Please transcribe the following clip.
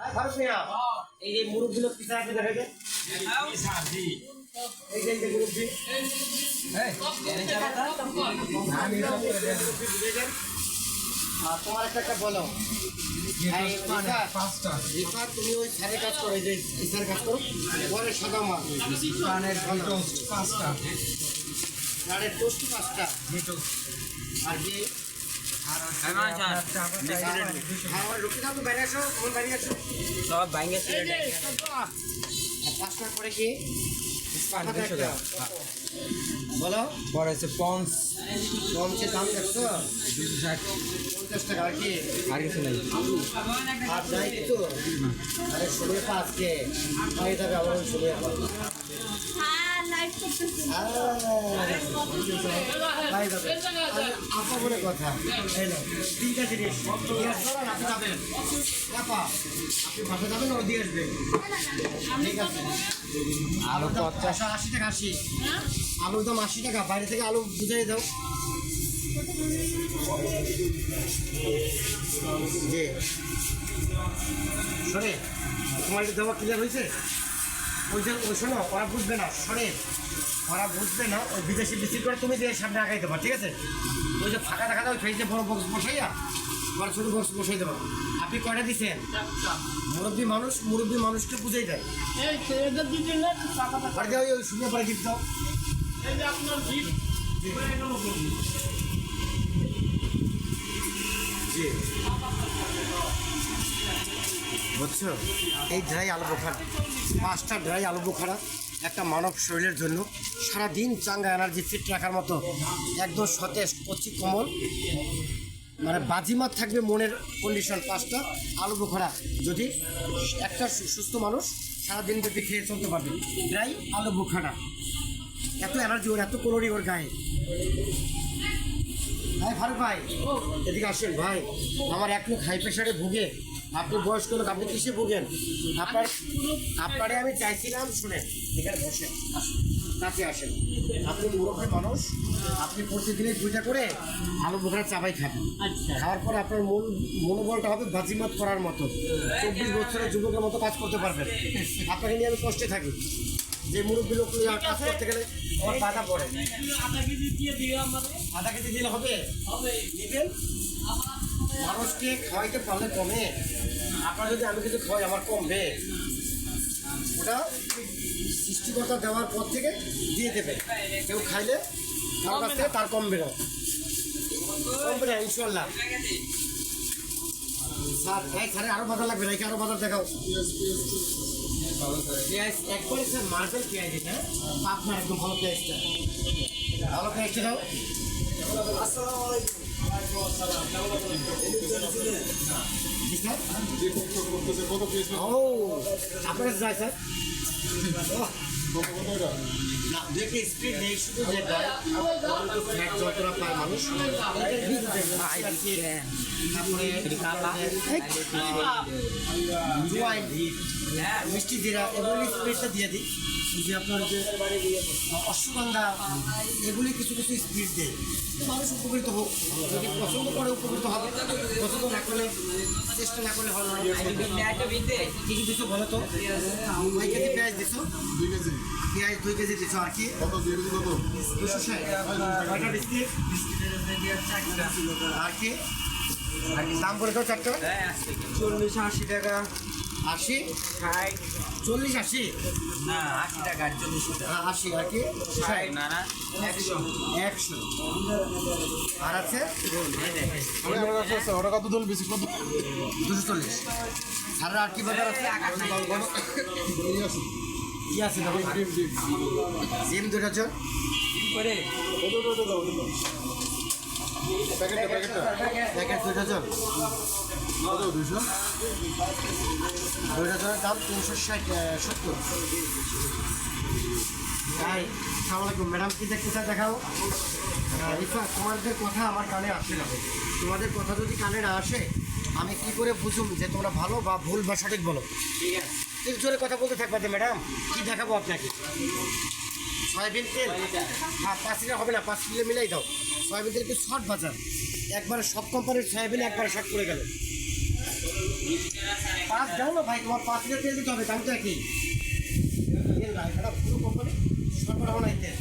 হ্যাঁ এই যে মুরগগুলো পিছা আছে দেখা যায় এই যে এই যে তোমার একটা বলো। রিফাত, তুমি ওই স্যারের কাজ করো যে এই স্যারের কাজ করো। পরে সাদা মাছ পাঁচটা। টোস্ট পাঁচটা। আর যে সব পাঁচটা করে কি পাতা একটা। বলো। পরে আছে পন্স। কমছে দাম দেখছ দুশো ষাট। পঞ্চাশ টাকা আর কি? আর কিছু নেই। আর নাই কিছু আরে ষোলো পাঁচকে হয়ে যাবে আমার হ্যাঁ করতেছি। আপা বলে কথা। জিনিস জিজ্ঞেস আপনি বাসা যাবেন ও দিয়ে আসবে ঠিক আছে। আলু পঞ্চাশ। আশি টাকা আশি। আলুর দাম আশি টাকা বাইরে থেকে আলু বুঝাই দাও। জি। শোনে তোমার দেওয়া ক্লিয়ার হয়েছে? ওই যে ওই শোনো ওরা বুঝবে না শোনে ওরা বুঝবে না ওই বিদেশি বিক্রি করে তুমি দিয়ে সামনে আগাই দেবা ঠিক আছে? ওই যে ফাঁকা দেখা দাও ফেসে বড় বক্স বসাইয়া বড় ছোটো বক্স বসাই দেবা। আপনি কয়টা দিচ্ছেন মুরব্বী মানুষ মুরব্বী মানুষকে বুঝাই দেয়। ওই শুনে পরে গিফট দাও। যে বুঝছ? এই ড্রাই আলু বোখারা। পাঁচটা ড্রাই আলু বোখারা একটা মানব শরীরের জন্য। সারা দিন চাঙ্গা এনার্জি ফিট রাখার মতো। একদম সতেজ, কচি, কোমল। মানে বাজিমাত থাকবে মনের কন্ডিশন পাঁচটা আলু বোখারা। যদি একটা সুস্থ মানুষ সারাদিন যদি খেয়ে চলতে পারবে। ড্রাই আলু বোখারা। এত এনার্জি ওর এত কলোরি ওর গায়ে। ভাই ফারুক ভাই এদিকে আসেন ভাই। আমার এক লোক হাই প্রেশারে ভুগে। আপনি বয়স্ক লোক আপনি কিসে ভুগেন? আপনার আপনারে আমি চাইছিলাম শুনেন এখানে বসেন কাছে আসেন। আপনি মুরব্বী মানুষ আপনি প্রতিদিনই দুইটা করে আলু বোখারা চাবাই খাবেন। খাওয়ার পর আপনার মন মনোবলটা হবে বাজিমাত করার মতো। চব্বিশ বছরের যুবকের মতো কাজ করতে পারবেন। আপনাকে নিয়ে আমি কষ্টে থাকি। যে মুরব্বী লোক নিয়ে কাজ করতে গেলে আধা কেজি দিয়ে দিও আমাদের আধা কেজি দিলে হবে? হবে। নেবেন? মানুষকে খাওয়াইতে পারলে কমে। আপনার যদি আমি কিছু খাওয়াই আমার কমবে। ওটা সৃষ্টিকর্তা দেওয়ার পর থেকে দিয়ে দেবে। কেউ খাইলে কাছ থেকে তার কমবে না। কমবে না ইনশাল্লাহ স্যার এই স্যারের আরও বাজার লাগবে নাকি আরও বাজার দেখাও। পেঁয়াজ একবারে স্যার মার্বেল পেঁয়াজ এটা? আপনার একদম ভালো পেঁয়াজটা। ভালো পেঁয়াজটা দাও। পিস ও আপনার যায় স্যার। না দেখে স্পিড নেই শুধু যে ফ্যাট যতটা পায় মানুষ। তারপরে জোয়াইন। মিষ্টি জিরা এগুলি স্পিডটা দিয়ে দিই। যে আপনার যে অশ্বগন্ধা এগুলি কিছু কিছু স্পিড দেয়। মানুষ উপকৃত হোক যদি পছন্দ করে উপকৃত হবে। পছন্দ না করলে চেষ্টা না করলে হবে না। কিছু কি দিছো বলো তো। কয় কেজি পেঁয়াজ দিছো? দুই কেজি। পেঁয়াজ দুই কেজি দিছো আর কি? কত? দুই কেজি কত? দুশো ষাট। কয়টা বিস্কিট? আর কি? দাম বলে দাও চারটা। চল্লিশ আশি টাকা। আশি? ষাট। চল্লিশ আশি? না আশি টাকা চল্লিশ টাকা। আশি আর কি? ষাট না না একশো। একশো। আর আছে? আমি আমার কাছে আছে ওটা কত দল বেশি কত? দুশো চল্লিশ। আর আর কি বাজার আছে? কি আছে? দুই ডজন করে প্যাকেট দাম তিনশো সত্তর ম্যাডাম কি দেখতে চাই দেখাও তোমাদের কথা আমার কানে আসে না তোমাদের কথা যদি কানে না আসে আমি কি করে বুঝুম যে তোমরা ভালো বা ভুল বা সঠিক বলো ঠিক আছে কথা বলতে থাকবা তো ম্যাডাম কি দেখাবো আপনাকে সয়াবিন তেল হ্যাঁ পাঁচ লিটার হবে না পাঁচ কিলো মিলাই দাও সয়াবিন তেল কি শর্ট বাজার। একবারে সব কোম্পানির সয়াবিন একবারে শর্ট করে গেল। পাঁচ দাও না ভাই, তোমার পাঁচ লিটার তেল দিতে হবে, দাম তো একই। তেল ভাই পুরো কোম্পানি সরবরাহ নাই তেল।